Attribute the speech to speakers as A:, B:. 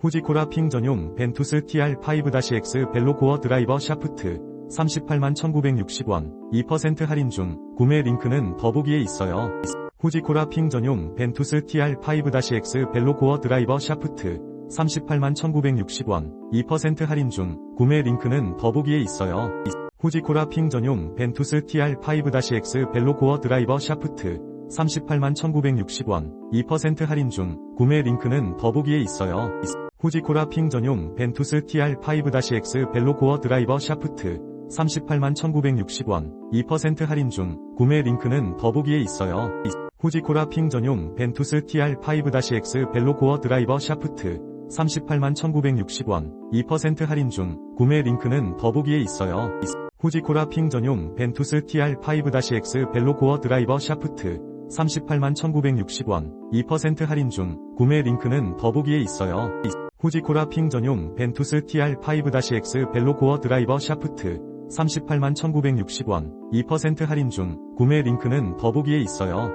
A: 후지코라 핑 전용 벤투스 TR5-X 벨로 고어 드라이버 샤프트 38만 1960원 2% 할인 중 구매 링크는 더보기에 있어요. 후지코라 핑 전용 벤투스 TR5-X 벨로 고어 드라이버 샤프트 38만 1960원 2% 할인 중 구매 링크는 더보기에 있어요. 후지코라 핑 전용 벤투스 TR5-X 벨로 고어 드라이버 샤프트 38만 1960원 2% 할인 중 구매 링크는 더보기에 있어요. 후지코라 핑 전용 벤투스 TR5-X 벨로 고어 드라이버 샤프트 38만 1960원 2% 할인 중 구매 링크는 더보기에 있어요. 후지코라 핑 전용 벤투스 TR5-X 벨로 고어 드라이버 샤프트 38만 1960원 2% 할인 중 구매 링크는 더보기에 있어요. 후지코라 핑 전용 벤투스 TR5-X 벨로 고어 드라이버 샤프트 38만 1960원 2% 할인 중 구매 링크는 더보기에 있어요. 후지코라 핑 전용 벤투스 TR5-X 벨로 고어 드라이버 샤프트 38만 1960원 2% 할인 중 구매 링크는 더보기에 있어요.